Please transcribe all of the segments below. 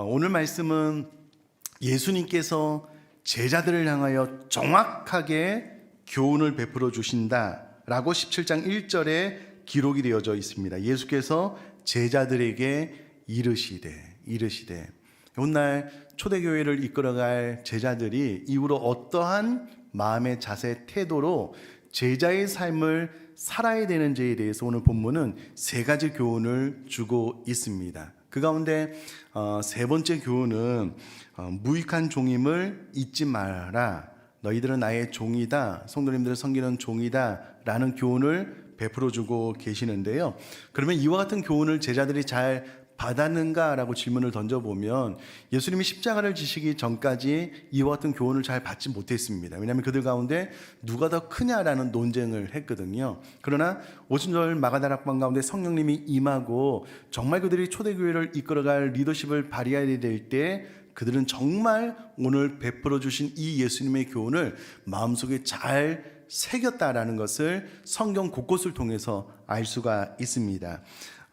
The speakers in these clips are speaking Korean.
어, 오늘 말씀은 예수님께서 제자들을 향하여 정확하게 교훈을 베풀어 주신다라고 17장 1절에 기록이 되어져 있습니다. 예수께서 제자들에게 이르시되 이르시되 오늘 초대교회를 이끌어갈 제자들이 이후로 어떠한 마음의 자세 태도로 제자의 삶을 살아야 되는지에 대해서 오늘 본문은 세 가지 교훈을 주고 있습니다. 그 가운데 어, 세 번째 교훈은 어, 무익한 종임을 잊지 말아라. 너희들은 나의 종이다. 성도님들을 섬기는 종이다라는 교훈을 베풀어 주고 계시는데요. 그러면 이와 같은 교훈을 제자들이 잘 받았는가라고 질문을 던져보면 예수님이 십자가를 지시기 전까지 이와 같은 교훈을 잘 받지 못했습니다. 왜냐하면 그들 가운데 누가 더 크냐라는 논쟁을 했거든요. 그러나 오순절 마가다락방 가운데 성령님이 임하고 정말 그들이 초대교회를 이끌어갈 리더십을 발휘해야 될 때 그들은 정말 오늘 베풀어 주신 이 예수님의 교훈을 마음속에 잘 새겼다라는 것을 성경 곳곳을 통해서 알 수가 있습니다.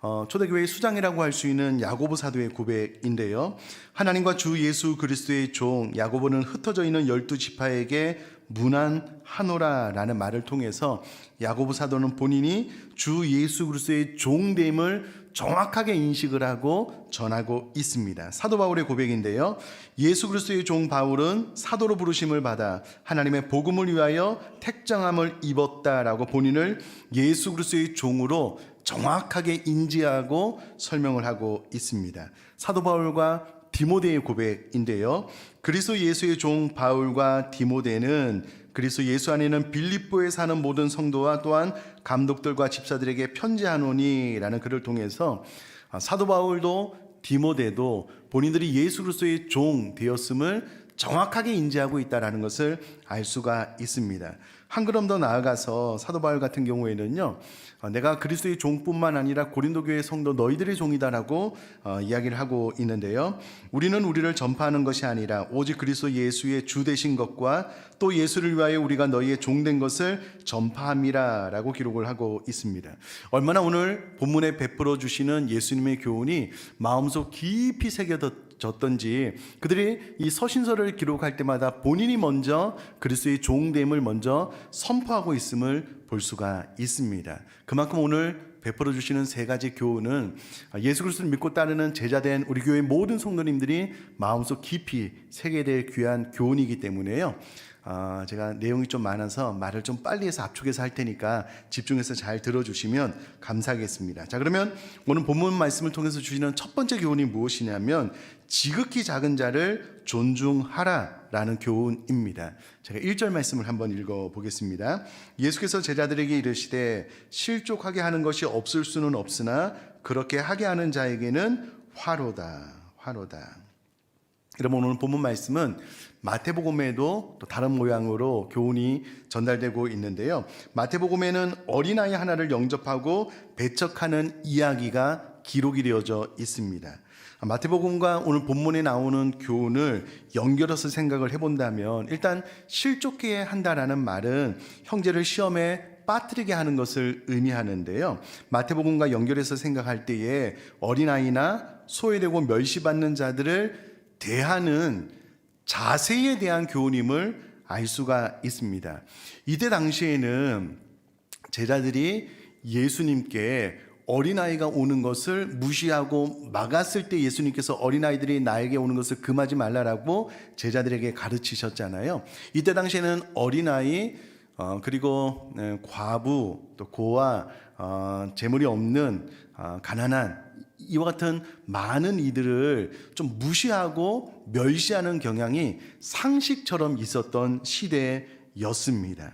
어, 초대교회의 수장이라고 할 수 있는 야고보 사도의 고백인데요. 하나님과 주 예수 그리스도의 종 야고보는 흩어져 있는 열두 지파에게 무난하노라라는 말을 통해서 야고보 사도는 본인이 주 예수 그리스도의 종됨을 정확하게 인식을 하고 전하고 있습니다. 사도 바울의 고백인데요. 예수 그리스도의 종 바울은 사도로 부르심을 받아 하나님의 복음을 위하여 택정함을 입었다라고 본인을 예수 그리스도의 종으로 정확하게 인지하고 설명을 하고 있습니다. 사도 바울과 디모데의 고백인데요. 그리스도 예수의 종 바울과 디모데는 그리스도 예수 안에는 빌립보에 사는 모든 성도와 또한 감독들과 집사들에게 편지하노니라는 글을 통해서 사도 바울도 디모데도 본인들이 예수 그리스도의 종 되었음을 정확하게 인지하고 있다라는 것을 알 수가 있습니다. 한 걸음 더 나아가서 사도 바울 같은 경우에는요, 어, 내가 그리스도의 종뿐만 아니라 고린도 교회 성도 너희들의 종이다라고 어, 이야기를 하고 있는데요. 우리는 우리를 전파하는 것이 아니라 오직 그리스도 예수의 주 되신 것과 또 예수를 위하여 우리가 너희의 종된 것을 전파함이라라고 기록을 하고 있습니다. 얼마나 오늘 본문에 베풀어 주시는 예수님의 교훈이 마음속 깊이 새겨졌 졌던지 그들이 이 서신서를 기록할 때마다 본인이 먼저 그리스도의 종됨을 먼저 선포하고 있음을 볼 수가 있습니다. 그만큼 오늘 베풀어 주시는 세 가지 교훈은 예수 그리스도를 믿고 따르는 제자된 우리 교회 모든 성도님들이 마음속 깊이 새게 될 귀한 교훈이기 때문에요. 아, 제가 내용이 좀 많아서 말을 좀 빨리 해서 압축해서 할 테니까 집중해서 잘 들어주시면 감사하겠습니다. 자, 그러면 오늘 본문 말씀을 통해서 주시는 첫 번째 교훈이 무엇이냐면 지극히 작은 자를 존중하라 라는 교훈입니다. 제가 1절 말씀을 한번 읽어 보겠습니다. 예수께서 제자들에게 이르시되 실족하게 하는 것이 없을 수는 없으나 그렇게 하게 하는 자에게는 화로다. 화로다. 여러분 오늘 본문 말씀은 마태복음에도 또 다른 모양으로 교훈이 전달되고 있는데요. 마태복음에는 어린아이 하나를 영접하고 배척하는 이야기가 기록이 되어져 있습니다. 마태복음과 오늘 본문에 나오는 교훈을 연결해서 생각을 해본다면 일단 실족해 한다라는 말은 형제를 시험에 빠뜨리게 하는 것을 의미하는데요. 마태복음과 연결해서 생각할 때에 어린아이나 소외되고 멸시받는 자들을 대하는 자세에 대한 교훈임을 알 수가 있습니다. 이때 당시에는 제자들이 예수님께 어린아이가 오는 것을 무시하고 막았을 때 예수님께서 어린아이들이 나에게 오는 것을 금하지 말라라고 제자들에게 가르치셨잖아요. 이때 당시에는 어린아이, 어, 그리고 네, 과부, 또 고아, 어, 재물이 없는 어, 가난한 이와 같은 많은 이들을 좀 무시하고 멸시하는 경향이 상식처럼 있었던 시대였습니다.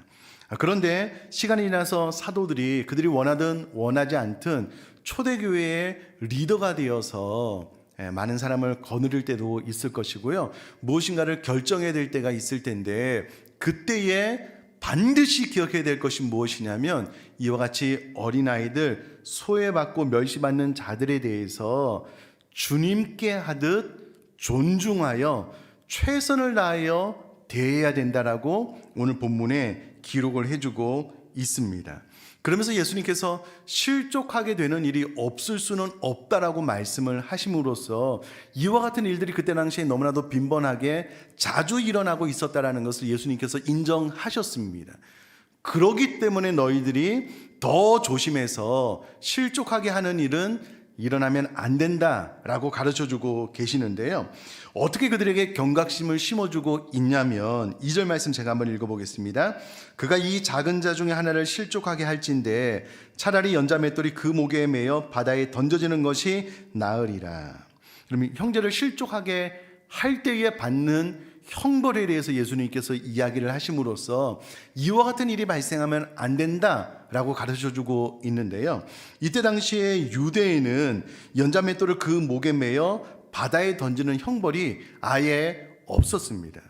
그런데 시간이 지나서 사도들이 그들이 원하든 원하지 않든 초대교회의 리더가 되어서 예, 많은 사람을 거느릴 때도 있을 것이고요. 무엇인가를 결정해야 될 때가 있을 텐데 그때에 반드시 기억해야 될 것이 무엇이냐면 이와 같이 어린아이들 소외받고 멸시받는 자들에 대해서 주님께 하듯 존중하여 최선을 다하여 대해야 된다라고 오늘 본문에 기록을 해주고 있습니다. 그러면서 예수님께서 실족하게 되는 일이 없을 수는 없다라고 말씀을 하심으로써 이와 같은 일들이 그때 당시에 너무나도 빈번하게 자주 일어나고 있었다라는 것을 예수님께서 인정하셨습니다. 그러기 때문에 너희들이 더 조심해서 실족하게 하는 일은 일어나면 안 된다라고 가르쳐 주고 계시는데요. 어떻게 그들에게 경각심을 심어주고 있냐면 2절 말씀 제가 한번 읽어보겠습니다. 그가 이 작은 자 중에 하나를 실족하게 할진데 차라리 연자 맷돌이 그 목에 매여 바다에 던져지는 것이 나으리라. 그러면 형제를 실족하게 할 때에 받는 형벌에 대해서 예수님께서 이야기를 하심으로써 이와 같은 일이 발생하면 안 된다라고 가르쳐 주고 있는데요. 이때 당시에 유대인은 연자맷돌을 그 목에 매어 바다에 던지는 형벌이 아예 없었습니다.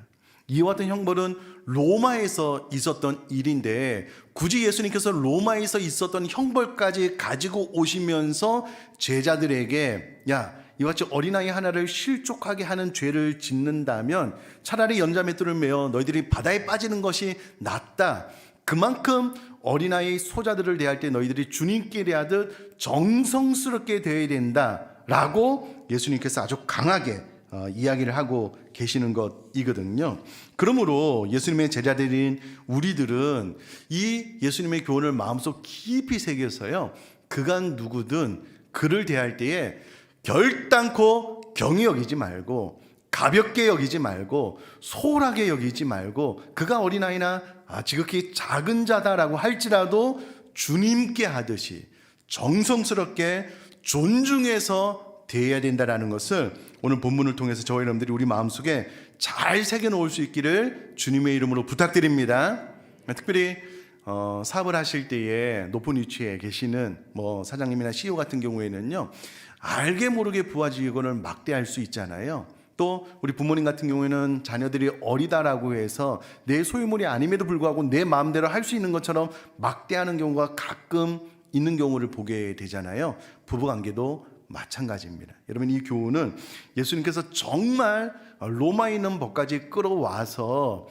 이와 같은 형벌은 로마에서 있었던 일인데 굳이 예수님께서 로마에서 있었던 형벌까지 가지고 오시면서 제자들에게 야 이와 같이 어린아이 하나를 실족하게 하는 죄를 짓는다면 차라리 연자맷돌을 메어 너희들이 바다에 빠지는 것이 낫다. 그만큼 어린아이 소자들을 대할 때 너희들이 주님께 대하듯 정성스럽게 대해야 된다 라고 예수님께서 아주 강하게 어, 이야기를 하고 계시는 것이거든요. 그러므로 예수님의 제자들인 우리들은 이 예수님의 교훈을 마음속 깊이 새겨서요. 그간 누구든 그를 대할 때에 결단코 경히 여기지 말고 가볍게 여기지 말고 소홀하게 여기지 말고 그가 어린아이나 아, 지극히 작은 자다라고 할지라도 주님께 하듯이 정성스럽게 존중해서 대해야 된다라는 것을 오늘 본문을 통해서 저와 여러분들이 우리 마음속에 잘 새겨 놓을 수 있기를 주님의 이름으로 부탁드립니다. 특별히 어, 사업을 하실 때에 높은 위치에 계시는 뭐 사장님이나 CEO 같은 경우에는요 알게 모르게 부하 직원을 막대할 수 있잖아요. 또 우리 부모님 같은 경우에는 자녀들이 어리다라고 해서 내 소유물이 아님에도 불구하고 내 마음대로 할 수 있는 것처럼 막대하는 경우가 가끔 있는 경우를 보게 되잖아요. 부부 관계도 마찬가지입니다. 여러분 이 교훈은 예수님께서 정말 로마에 있는 법까지 끌어와서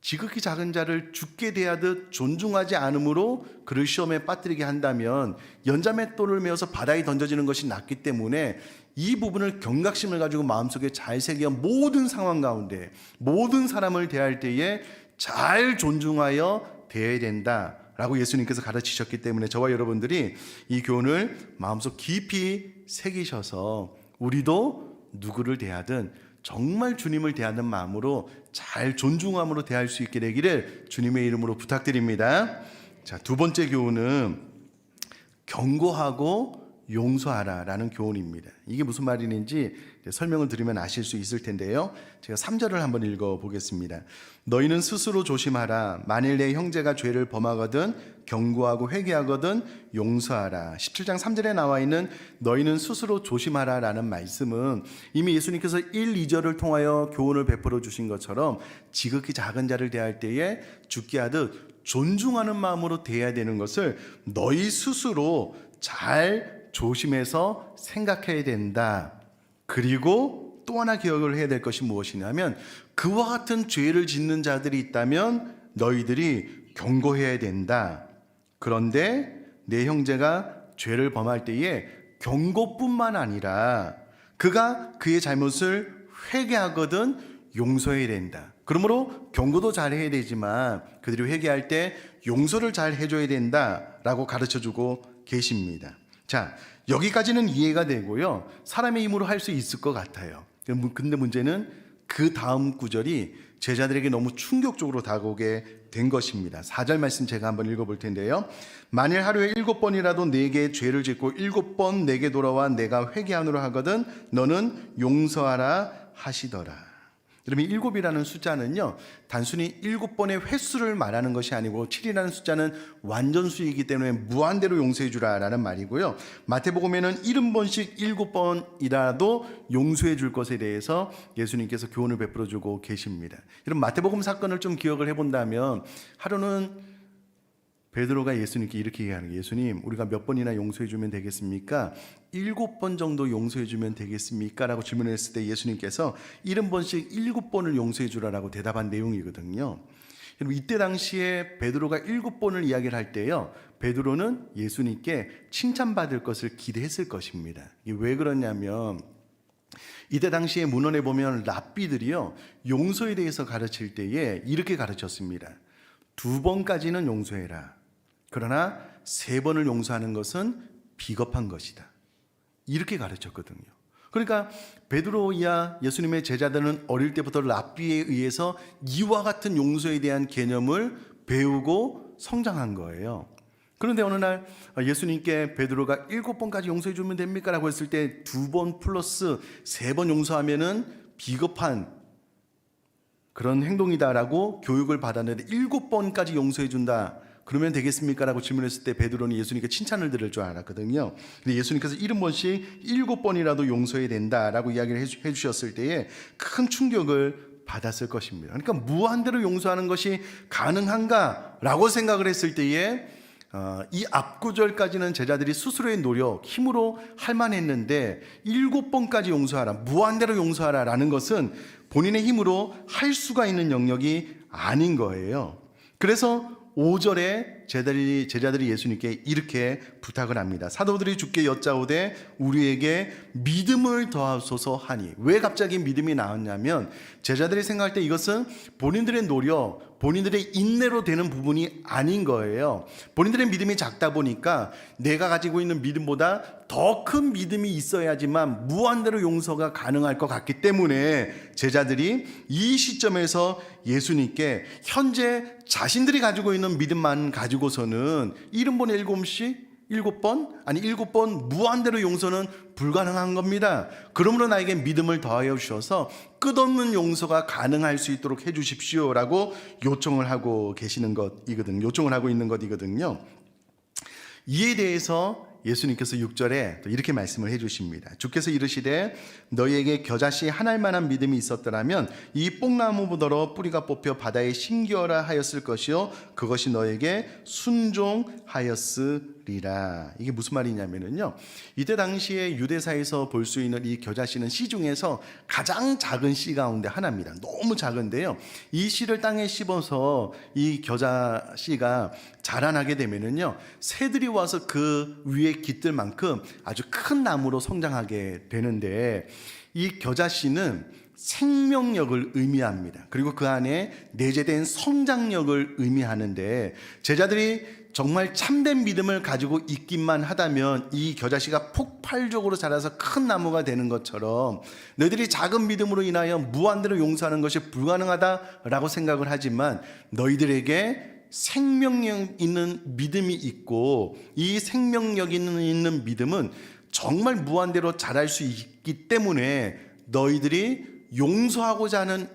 지극히 작은 자를 죽게 대하듯 존중하지 않으므로 그를 시험에 빠뜨리게 한다면 연자맷돌을 메어서 바다에 던져지는 것이 낫기 때문에 이 부분을 경각심을 가지고 마음속에 잘 새겨 모든 상황 가운데 모든 사람을 대할 때에 잘 존중하여 대해야 된다라고 예수님께서 가르치셨기 때문에 저와 여러분들이 이 교훈을 마음속 깊이 새기셔서 우리도 누구를 대하든 정말 주님을 대하는 마음으로 잘 존중함으로 대할 수 있게 되기를 주님의 이름으로 부탁드립니다. 자, 두 번째 교훈은 경고하고 용서하라라는 교훈입니다. 이게 무슨 말인지 설명을 드리면 아실 수 있을 텐데요. 제가 3절을 한번 읽어 보겠습니다. 너희는 스스로 조심하라. 만일 내 형제가 죄를 범하거든 경고하고 회개하거든 용서하라. 17장 3절에 나와 있는 너희는 스스로 조심하라라는 말씀은 이미 예수님께서 1, 2절을 통하여 교훈을 베풀어 주신 것처럼 지극히 작은 자를 대할 때에 죽게 하듯 존중하는 마음으로 대해야 되는 것을 너희 스스로 잘 조심해서 생각해야 된다. 그리고 또 하나 기억을 해야 될 것이 무엇이냐면 그와 같은 죄를 짓는 자들이 있다면 너희들이 경고해야 된다. 그런데 내 형제가 죄를 범할 때에 경고뿐만 아니라 그가 그의 잘못을 회개하거든 용서해야 된다. 그러므로 경고도 잘 해야 되지만 그들이 회개할 때 용서를 잘 해줘야 된다라고 가르쳐 주고 계십니다. 자, 여기까지는 이해가 되고요. 사람의 힘으로 할 수 있을 것 같아요. 근데 문제는 그 다음 구절이 제자들에게 너무 충격적으로 다가오게 된 것입니다. 4절 말씀 제가 한번 읽어볼 텐데요. 만일 하루에 일곱 번이라도 내게 죄를 짓고 일곱 번 내게 돌아와 내가 회개하노라 하거든 너는 용서하라 하시더라. 여러분 일곱이라는 숫자는요 단순히 일곱 번의 횟수를 말하는 것이 아니고 7이라는 숫자는 완전수이기 때문에 무한대로 용서해 주라라는 말이고요. 마태복음에는 일흔 번씩 일곱 번이라도 용서해 줄 것에 대해서 예수님께서 교훈을 베풀어 주고 계십니다. 여러분 마태복음 사건을 좀 기억을 해본다면 하루는 베드로가 예수님께 이렇게 얘기하는 거예요. 예수님, 우리가 몇 번이나 용서해 주면 되겠습니까? 일곱 번 정도 용서해 주면 되겠습니까? 라고 질문했을 때 예수님께서 일흔 번씩 일곱 번을 용서해 주라라고 대답한 내용이거든요. 여러분 이때 당시에 베드로가 일곱 번을 이야기를 할 때요. 베드로는 예수님께 칭찬받을 것을 기대했을 것입니다. 이게 왜 그러냐면 이때 당시에 문헌에 보면 랍비들이요 용서에 대해서 가르칠 때에 이렇게 가르쳤습니다. 두 번까지는 용서해라. 그러나 세 번을 용서하는 것은 비겁한 것이다. 이렇게 가르쳤거든요. 그러니까 베드로야 예수님의 제자들은 어릴 때부터 랍비에 의해서 이와 같은 용서에 대한 개념을 배우고 성장한 거예요. 그런데 어느 날 예수님께 베드로가 일곱 번까지 용서해 주면 됩니까? 라고 했을 때 두 번 플러스 세 번 용서하면은 비겁한 그런 행동이다라고 교육을 받았는데 일곱 번까지 용서해 준다. 그러면 되겠습니까? 라고 질문했을 때 베드로는 예수님께 칭찬을 들을 줄 알았거든요. 근데 예수님께서 일흔 번씩 일곱 번이라도 용서해야 된다라고 이야기를 해주- 해주셨을 때에 큰 충격을 받았을 것입니다. 그러니까 무한대로 용서하는 것이 가능한가라고 생각을 했을 때에 어, 이 앞구절까지는 제자들이 스스로의 노력, 힘으로 할 만했는데 일곱 번까지 용서하라, 무한대로 용서하라라는 것은 본인의 힘으로 할 수가 있는 영역이 아닌 거예요. 그래서 5절에 제자들이, 제자들이 예수님께 이렇게 부탁을 합니다. 사도들이 주께 여짜오되 우리에게 믿음을 더하소서 하니. 왜 갑자기 믿음이 나왔냐면 제자들이 생각할 때 이것은 본인들의 노력, 본인들의 인내로 되는 부분이 아닌 거예요. 본인들의 믿음이 작다 보니까 내가 가지고 있는 믿음보다 더 큰 믿음이 있어야지만 무한대로 용서가 가능할 것 같기 때문에 제자들이 이 시점에서 예수님께 현재 자신들이 가지고 있는 믿음만 가지고서는 일흔 번에 일곱씩 일곱 번 아니 일곱 번 무한대로 용서는 불가능한 겁니다. 그러므로 나에게 믿음을 더하여 주셔서 끝없는 용서가 가능할 수 있도록 해 주십시오라고 요청을 하고 계시는 것이거든요. 요청을 하고 있는 것이거든요. 이에 대해서 예수님께서 6절에 또 이렇게 말씀을 해 주십니다. 주께서 이르시되 너희에게 겨자씨 한 알만한 믿음이 있었더라면 이 뽕나무 보더러 뿌리가 뽑혀 바다에 심기어라 하였을 것이요 그것이 너에게 순종하였으리라. 이게 무슨 말이냐면요. 이때 당시에 유대사에서 볼 수 있는 이 겨자씨는 씨 중에서 가장 작은 씨 가운데 하나입니다. 너무 작은데요. 이 씨를 땅에 씹어서 이 겨자씨가 자라나게 되면은요. 새들이 와서 그 위에 깃들 만큼 아주 큰 나무로 성장하게 되는데 이 겨자씨는 생명력을 의미합니다. 그리고 그 안에 내재된 성장력을 의미하는데 제자들이 정말 참된 믿음을 가지고 있기만 하다면 이 겨자씨가 폭발적으로 자라서 큰 나무가 되는 것처럼 너희들이 작은 믿음으로 인하여 무한대로 용서하는 것이 불가능하다라고 생각을 하지만 너희들에게 생명력 있는 믿음이 있고 이 생명력 있는 믿음은 정말 무한대로 자랄 수 있기 때문에 너희들이 용서하고자 하는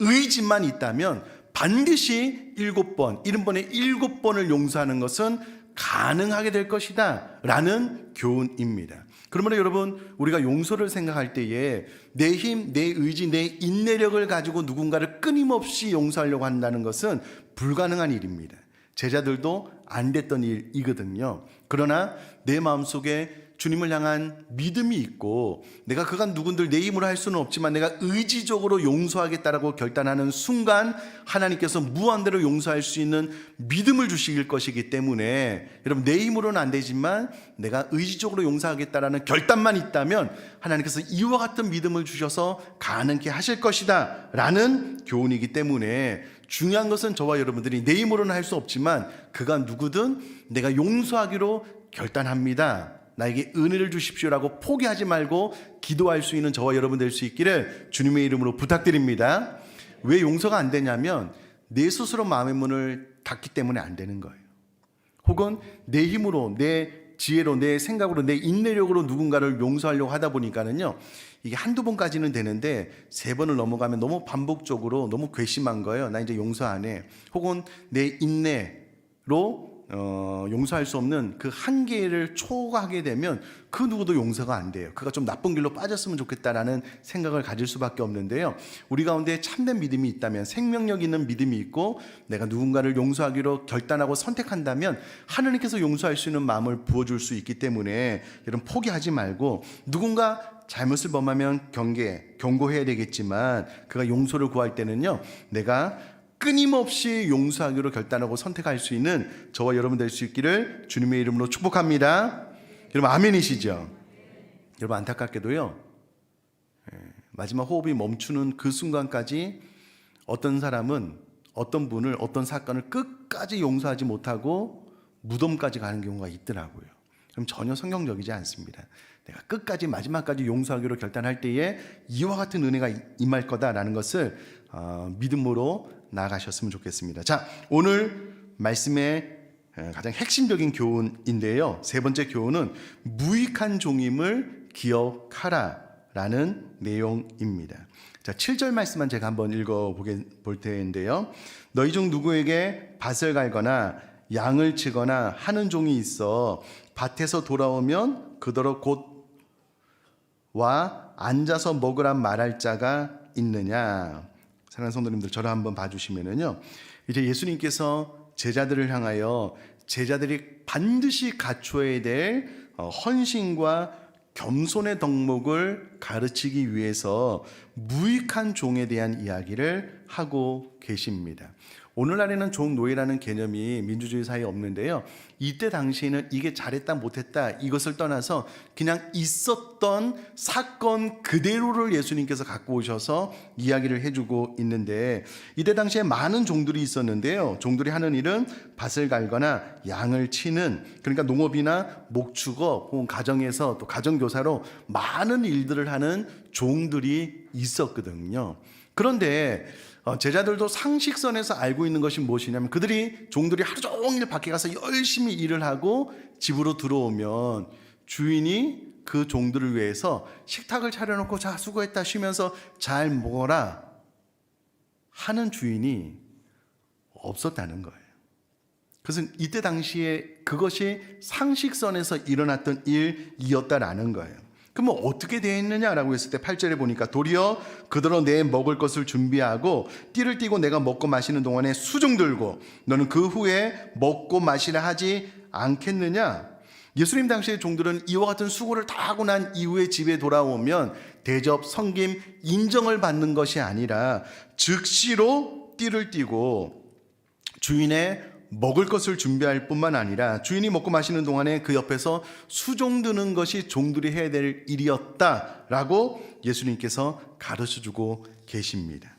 의지만 있다면 반드시 일곱 번, 일흔 번에 일곱 번을 용서하는 것은 가능하게 될 것이다. 라는 교훈입니다. 그러므로 여러분, 우리가 용서를 생각할 때에 내 힘, 내 의지, 내 인내력을 가지고 누군가를 끊임없이 용서하려고 한다는 것은 불가능한 일입니다. 제자들도 안 됐던 일이거든요. 그러나 내 마음속에 주님을 향한 믿음이 있고 내가 그간 누군들 내 힘으로 할 수는 없지만 내가 의지적으로 용서하겠다라고 결단하는 순간 하나님께서 무한대로 용서할 수 있는 믿음을 주실 것이기 때문에 여러분 내 힘으로는 안 되지만 내가 의지적으로 용서하겠다라는 결단만 있다면 하나님께서 이와 같은 믿음을 주셔서 가능케 하실 것이다 라는 교훈이기 때문에 중요한 것은 저와 여러분들이 내 힘으로는 할 수 없지만 그가 누구든 내가 용서하기로 결단합니다. 나에게 은혜를 주십시오라고 포기하지 말고 기도할 수 있는 저와 여러분 될 수 있기를 주님의 이름으로 부탁드립니다. 왜 용서가 안 되냐면 내 스스로 마음의 문을 닫기 때문에 안 되는 거예요. 혹은 내 힘으로 내 지혜로 내 생각으로 내 인내력으로 누군가를 용서하려고 하다 보니까는요 이게 한두 번까지는 되는데 세 번을 넘어가면 너무 반복적으로 너무 괘씸한 거예요. 나 이제 용서 안 해. 혹은 내 인내로 어, 용서할 수 없는 그 한계를 초과하게 되면 그 누구도 용서가 안 돼요. 그가 좀 나쁜 길로 빠졌으면 좋겠다라는 생각을 가질 수밖에 없는데요. 우리 가운데 참된 믿음이 있다면 생명력 있는 믿음이 있고 내가 누군가를 용서하기로 결단하고 선택한다면 하나님께서 용서할 수 있는 마음을 부어줄 수 있기 때문에 여러분 포기하지 말고 누군가 잘못을 범하면 경계, 경고해야 되겠지만 그가 용서를 구할 때는요. 내가 끊임없이 용서하기로 결단하고 선택할 수 있는 저와 여러분 될 수 있기를 주님의 이름으로 축복합니다. 여러분 아멘이시죠? 여러분 안타깝게도요. 예, 마지막 호흡이 멈추는 그 순간까지 어떤 사람은 어떤 분을 어떤 사건을 끝까지 용서하지 못하고 무덤까지 가는 경우가 있더라고요. 그럼 전혀 성경적이지 않습니다. 내가 끝까지 마지막까지 용서하기로 결단할 때에 이와 같은 은혜가 임할 거다라는 것을 어, 믿음으로 나아가셨으면 좋겠습니다. 자, 오늘 말씀의 에, 가장 핵심적인 교훈인데요. 세 번째 교훈은 무익한 종임을 기억하라라는 내용입니다. 자, 7절 말씀만 제가 한번 읽어 볼 텐데요. 너희 중 누구에게 밭을 갈거나 양을 치거나 하는 종이 있어 밭에서 돌아오면 그더러 곧 와 앉아서 먹으란 말할 자가 있느냐. 사랑하는 성도님들 저를 한번 봐주시면은요. 이제 예수님께서 제자들을 향하여 제자들이 반드시 갖춰야 될 어, 헌신과 겸손의 덕목을 가르치기 위해서 무익한 종에 대한 이야기를 하고 계십니다. 오늘날에는 종노예라는 개념이 민주주의 사회에 없는데요. 이때 당시에는 이게 잘했다 못했다 이것을 떠나서 그냥 있었던 사건 그대로를 예수님께서 갖고 오셔서 이야기를 해주고 있는데 이때 당시에 많은 종들이 있었는데요. 종들이 하는 일은 밭을 갈거나 양을 치는 그러니까 농업이나 목축업 혹은 가정에서 또 가정교사로 많은 일들을 하는 종들이 있었거든요. 그런데 어, 제자들도 상식선에서 알고 있는 것이 무엇이냐면 그들이 종들이 하루 종일 밖에 가서 열심히 일을 하고 집으로 들어오면 주인이 그 종들을 위해서 식탁을 차려놓고 자 수고했다 쉬면서 잘 먹어라 하는 주인이 없었다는 거예요. 그것은 이때 당시에 그것이 상식선에서 일어났던 일이었다라는 거예요. 그러면 어떻게 되어 있느냐라고 했을 때 8절에 보니까 도리어 그대로 내 먹을 것을 준비하고 띠를 띠고 내가 먹고 마시는 동안에 수종 들고 너는 그 후에 먹고 마시라 하지 않겠느냐? 예수님 당시의 종들은 이와 같은 수고를 다 하고 난 이후에 집에 돌아오면 대접, 성김, 인정을 받는 것이 아니라 즉시로 띠를 띠고 주인의 먹을 것을 준비할 뿐만 아니라 주인이 먹고 마시는 동안에 그 옆에서 수종 드는 것이 종들이 해야 될 일이었다라고 예수님께서 가르쳐 주고 계십니다.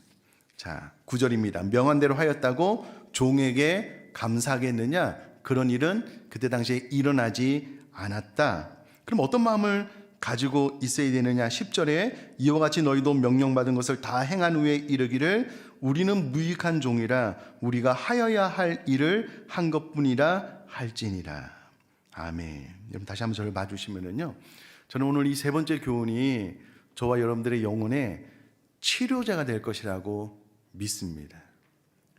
자, 9절입니다. 명한대로 하였다고 종에게 감사하겠느냐? 그런 일은 그때 당시에 일어나지 않았다. 그럼 어떤 마음을 가지고 있어야 되느냐? 10절에 이와 같이 너희도 명령받은 것을 다 행한 후에 이르기를 우리는 무익한 종이라 우리가 하여야 할 일을 한 것뿐이라 할지니라. 아멘. 여러분 다시 한번 저를 봐주시면은요. 저는 오늘 이 세 번째 교훈이 저와 여러분들의 영혼의 치료제가 될 것이라고 믿습니다.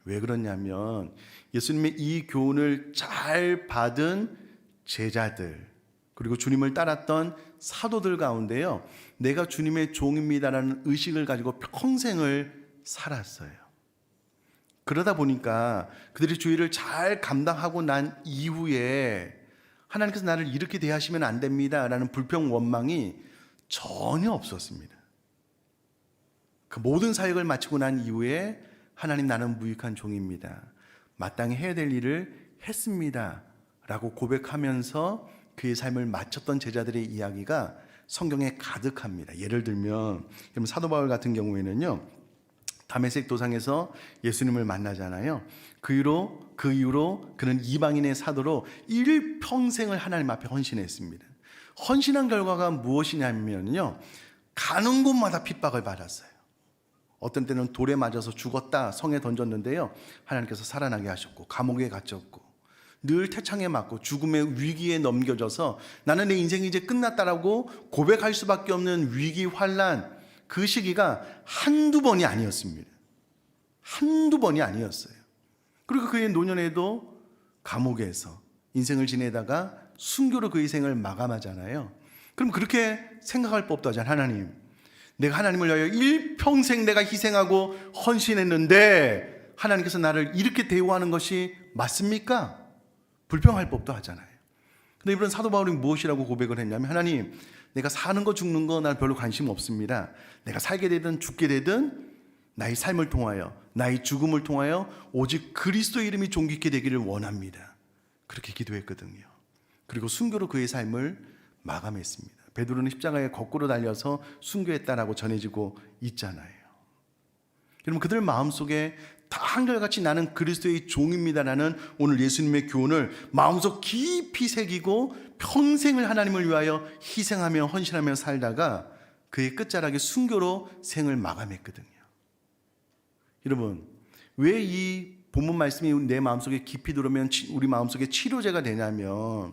왜 그러냐면 예수님의 이 교훈을 잘 받은 제자들 그리고 주님을 따랐던 사도들 가운데요. 내가 주님의 종입니다라는 의식을 가지고 평생을 살았어요. 그러다 보니까 그들이 주의를 잘 감당하고 난 이후에 하나님께서 나를 이렇게 대하시면 안 됩니다 라는 불평 원망이 전혀 없었습니다. 그 모든 사역을 마치고 난 이후에 하나님 나는 무익한 종입니다. 마땅히 해야 될 일을 했습니다. 라고 고백하면서 그의 삶을 마쳤던 제자들의 이야기가 성경에 가득합니다. 예를 들면 사도 바울 같은 경우에는요. 다메섹 도상에서 예수님을 만나잖아요. 그 이후로 그 이후로 그는 이방인의 사도로 일평생을 하나님 앞에 헌신했습니다. 헌신한 결과가 무엇이냐면요. 가는 곳마다 핍박을 받았어요. 어떤 때는 돌에 맞아서 죽었다 성에 던졌는데요. 하나님께서 살아나게 하셨고 감옥에 갇혔고 늘 태창에 맞고 죽음의 위기에 넘겨져서 나는 내 인생이 이제 끝났다라고 고백할 수밖에 없는 위기 환란 그 시기가 한두 번이 아니었습니다. 한두 번이 아니었어요. 그리고 그의 노년에도 감옥에서 인생을 지내다가 순교로 그 인생을 마감하잖아요. 그럼 그렇게 생각할 법도 하잖아요. 하나님. 내가 하나님을 위하여 일평생 내가 희생하고 헌신했는데 하나님께서 나를 이렇게 대우하는 것이 맞습니까? 불평할 법도 하잖아요. 근데 이번 사도 바울이 무엇이라고 고백을 했냐면 하나님 내가 사는 거 죽는 거 난 별로 관심 없습니다. 내가 살게 되든 죽게 되든 나의 삶을 통하여 나의 죽음을 통하여 오직 그리스도 이름이 존귀케 되기를 원합니다. 그렇게 기도했거든요. 그리고 순교로 그의 삶을 마감했습니다. 베드로는 십자가에 거꾸로 달려서 순교했다라고 전해지고 있잖아요. 여러분 그들 마음속에 다 한결같이 나는 그리스도의 종입니다라는 오늘 예수님의 교훈을 마음속 깊이 새기고 평생을 하나님을 위하여 희생하며 헌신하며 살다가 그의 끝자락에 순교로 생을 마감했거든요. 여러분 왜 이 본문 말씀이 내 마음속에 깊이 들어오면 치- 우리 마음속에 치료제가 되냐면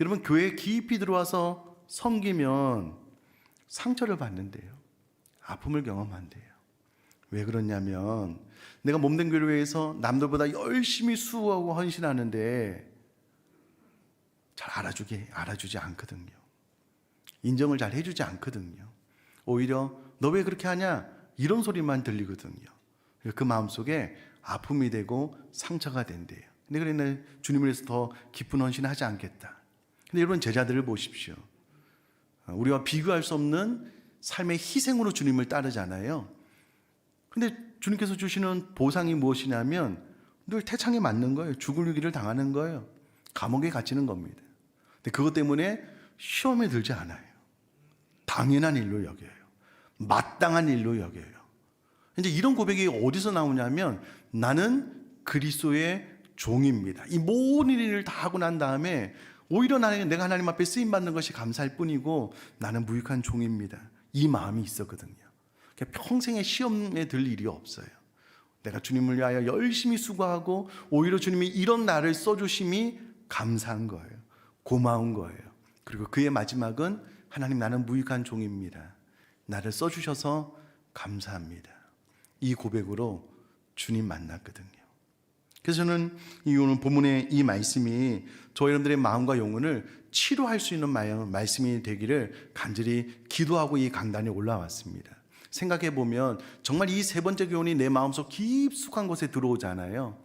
여러분 교회에 깊이 들어와서 섬기면 상처를 받는데요. 아픔을 경험한대요. 왜 그러냐면 내가 몸된 교회에서 남들보다 열심히 수고하고 헌신하는데 잘 알아주게 알아주지 않거든요. 인정을 잘 해주지 않거든요. 오히려 너 왜 그렇게 하냐 이런 소리만 들리거든요. 그 마음 속에 아픔이 되고 상처가 된대요. 근데 그래 주님을 위해서 더 깊은 헌신하지 않겠다. 근데 여러분 제자들을 보십시오. 우리와 비교할 수 없는 삶의 희생으로 주님을 따르잖아요. 근데 주님께서 주시는 보상이 무엇이냐면 늘 태창에 맞는 거예요. 죽을 길을 당하는 거예요. 감옥에 갇히는 겁니다. 근데 그것 때문에 시험에 들지 않아요. 당연한 일로 여겨요. 마땅한 일로 여겨요. 이제 이런 고백이 어디서 나오냐면 나는 그리스도의 종입니다. 이 모든 일을 다 하고 난 다음에 오히려 나는 내가 하나님 앞에 쓰임 받는 것이 감사할 뿐이고 나는 무익한 종입니다. 이 마음이 있었거든요. 평생에 시험에 들 일이 없어요. 내가 주님을 위하여 열심히 수고하고 오히려 주님이 이런 나를 써주심이 감사한 거예요. 고마운 거예요. 그리고 그의 마지막은 하나님 나는 무익한 종입니다. 나를 써주셔서 감사합니다. 이 고백으로 주님 만났거든요. 그래서 저는 이 오늘 본문의 이 말씀이 저 여러분들의 마음과 영혼을 치료할 수 있는 말씀이 되기를 간절히 기도하고 이 강단에 올라왔습니다. 생각해 보면 정말 이 세 번째 교훈이 내 마음속 깊숙한 곳에 들어오잖아요.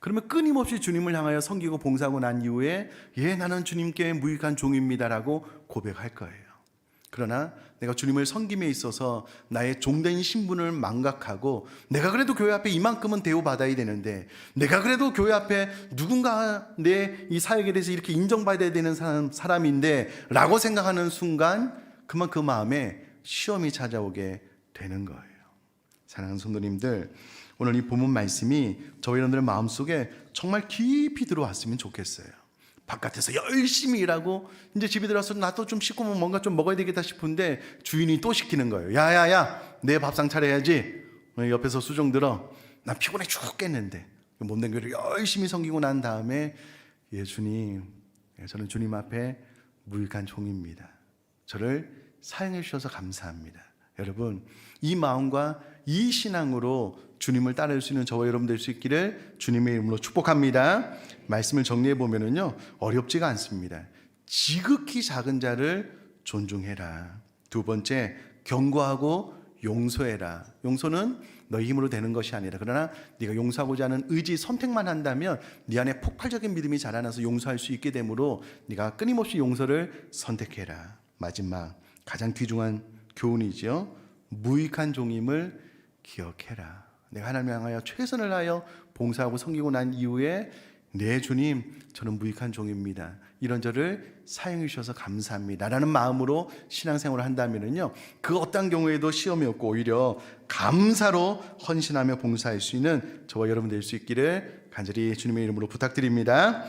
그러면 끊임없이 주님을 향하여 섬기고 봉사하고 난 이후에 예 나는 주님께 무익한 종입니다라고 고백할 거예요. 그러나 내가 주님을 섬김에 있어서 나의 종된 신분을 망각하고 내가 그래도 교회 앞에 이만큼은 대우받아야 되는데 내가 그래도 교회 앞에 누군가 내 이 사역에 대해서 이렇게 인정받아야 되는 사람, 사람인데 라고 생각하는 순간 그만 그 마음에 시험이 찾아오게 되는 거예요. 사랑하는 성도님들 오늘 이 본문 말씀이 저희 여러분들의 마음속에 정말 깊이 들어왔으면 좋겠어요. 바깥에서 열심히 일하고 이제 집에 들어와서 나도 좀 씻고 뭔가 좀 먹어야 되겠다 싶은데 주인이 또 시키는 거예요. 야야야 내 밥상 차려야지. 옆에서 수종 들어. 나 피곤해 죽겠는데 몸된 교를 열심히 섬기고 난 다음에 예 주님 예, 저는 주님 앞에 무익한 종입니다. 저를 사용해 주셔서 감사합니다. 여러분 이 마음과 이 신앙으로 주님을 따를 수 있는 저와 여러분 될 수 있기를 주님의 이름으로 축복합니다. 말씀을 정리해 보면은요 어렵지가 않습니다. 지극히 작은 자를 존중해라. 두 번째 경고하고 용서해라. 용서는 너희 힘으로 되는 것이 아니라 그러나 네가 용서하고자 하는 의지 선택만 한다면 네 안에 폭발적인 믿음이 자라나서 용서할 수 있게 되므로 네가 끊임없이 용서를 선택해라. 마지막 가장 귀중한 교훈이죠. 무익한 종임을 기억해라. 내가 하나님 향하여 최선을 하여 봉사하고 섬기고 난 이후에 네 주님 저는 무익한 종입니다. 이런 저를 사용해 주셔서 감사합니다 라는 마음으로 신앙생활을 한다면은요 그 어떤 경우에도 시험이 없고 오히려 감사로 헌신하며 봉사할 수 있는 저와 여러분 될 수 있기를 간절히 주님의 이름으로 부탁드립니다.